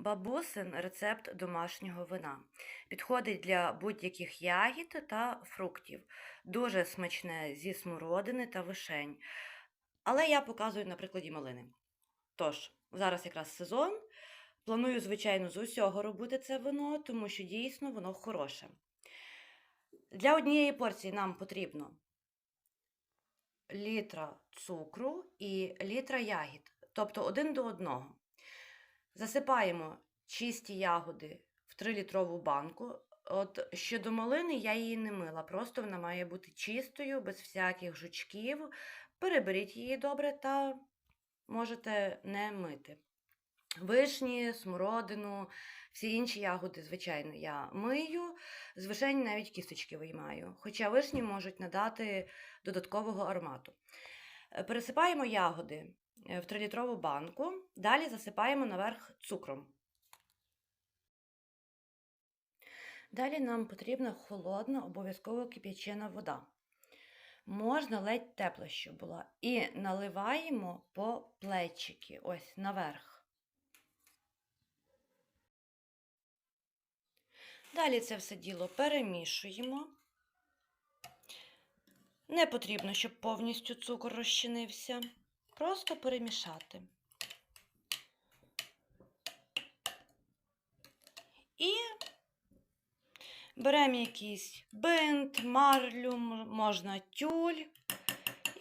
Бабусин рецепт домашнього вина. Підходить для будь-яких ягід та фруктів. Дуже смачне зі смородини та вишень. Але я показую на прикладі малини. Тож, зараз якраз сезон. Планую, звичайно, з усього робити це вино, тому що дійсно воно хороше. Для однієї порції нам потрібно літра цукру і літра ягід, тобто один до одного. Засипаємо чисті ягоди в 3-літрову банку. От щодо малини, я її не мила, просто вона має бути чистою, без всяких жучків. Переберіть її добре та можете не мити. Вишні, смородину, всі інші ягоди, звичайно, я мию. З вишень навіть кісточки виймаю. Хоча вишні можуть надати додаткового аромату. Пересипаємо ягоди в 3-літрову банку, далі засипаємо наверх цукром. Далі нам потрібна холодна, обов'язково кип'ячена вода. Можна ледь тепла, щоб була. І наливаємо по плечики, ось наверх. Далі це все діло перемішуємо. Не потрібно, щоб повністю цукор розчинився. Просто перемішати. І беремо якийсь бинт, марлю, можна тюль.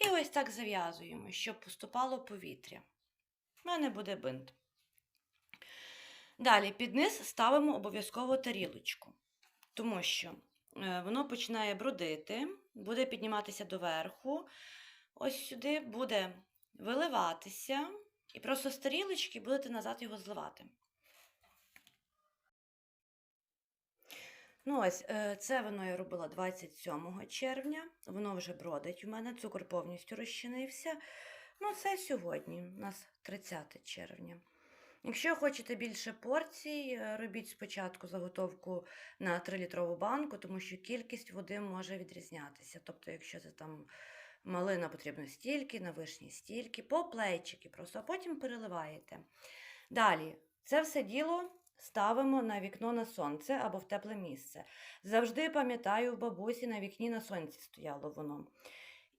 І ось так зав'язуємо, щоб поступало повітря. У мене буде бинт. Далі під низ ставимо обов'язково тарілочку, тому що е, воно починає бродити, буде підніматися доверху. Ось сюди буде виливатися, і просто з тарілочки будете назад його зливати. Ну, ось, е, це воно я робила 27 червня. Воно вже бродить у мене, цукор повністю розчинився. Ну, це сьогодні, у нас 30 червня. Якщо хочете більше порцій, е, робіть спочатку заготовку на 3-літрову банку, тому що кількість води може відрізнятися. Тобто, якщо це там малина потрібно стільки, на вишні стільки, по плечики просто, а потім переливаєте. Далі, це все діло ставимо на вікно на сонце або в тепле місце. Завжди пам'ятаю, в бабусі на вікні на сонці стояло воно.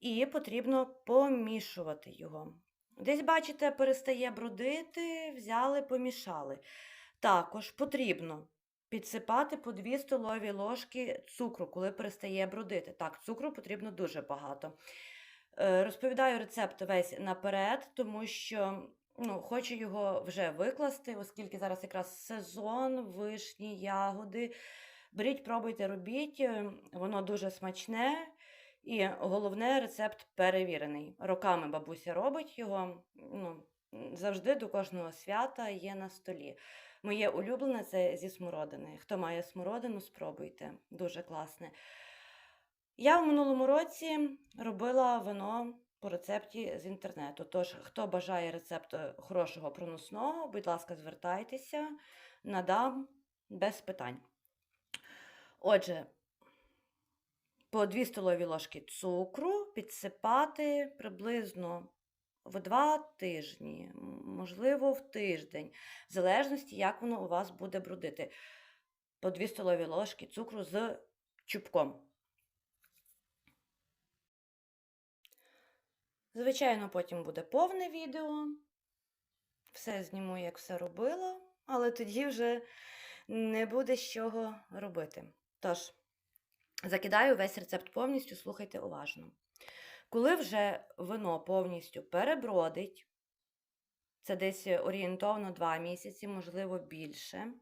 І потрібно помішувати його. Десь, бачите, перестає бродити, взяли, помішали. Також потрібно підсипати по 2 столові ложки цукру, коли перестає бродити. Так, цукру потрібно дуже багато. Е, Розповідаю рецепт весь наперед, тому що ну, хочу його вже викласти, оскільки зараз якраз сезон, вишні, ягоди. Беріть, пробуйте, робіть, е, воно дуже смачне. І головне, рецепт перевірений. Роками бабуся робить його. Ну, завжди до кожного свята є на столі. Моє улюблене це зі смородини. Хто має смородину, спробуйте. Дуже класне. Я в минулому році робила вино по рецепті з інтернету. Тож, хто бажає рецепт е, хорошого проносного, будь ласка, звертайтеся, надам без питань. Отже, по 2 столові ложки цукру підсипати приблизно в 2 тижні, можливо, в тиждень, в залежності, як воно у вас буде бродити. По 2 столові ложки цукру з чубком. Звичайно, потім буде повне відео. Все зніму, як все робила, але тоді вже не буде з чого робити. Тож, закидаю весь рецепт повністю, слухайте уважно. Коли вже вино повністю перебродить, це десь орієнтовно 2 місяці, можливо, більше,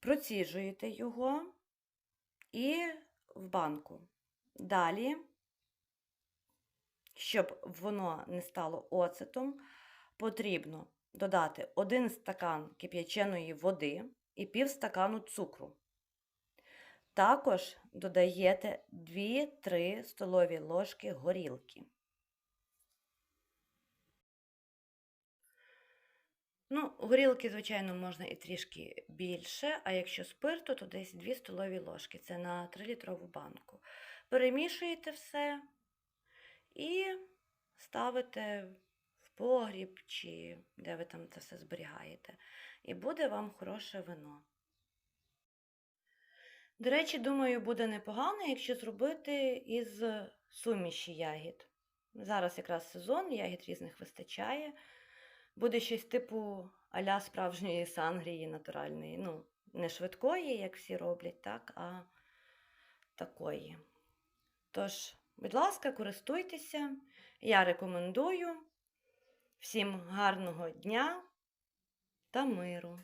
проціжуєте його і в банку. Далі, щоб воно не стало оцетом, потрібно додати 1 стакан кип'яченої води і пів стакану цукру. Також додаєте 2-3 столові ложки горілки. Ну, горілки, звичайно, можна і трішки більше, а якщо спирту, то десь 2 столові ложки. Це на 3-літрову банку. Перемішуєте все і ставите в погріб, чи де ви там це все зберігаєте. І буде вам хороше вино. До речі, думаю, буде непогано, якщо зробити із суміші ягід. Зараз якраз сезон, ягід різних вистачає. Буде щось типу аля справжньої сангрії натуральної. Ну, не швидкої, як всі роблять, так, а такої. Тож, будь ласка, користуйтеся. Я рекомендую. Всім гарного дня та миру!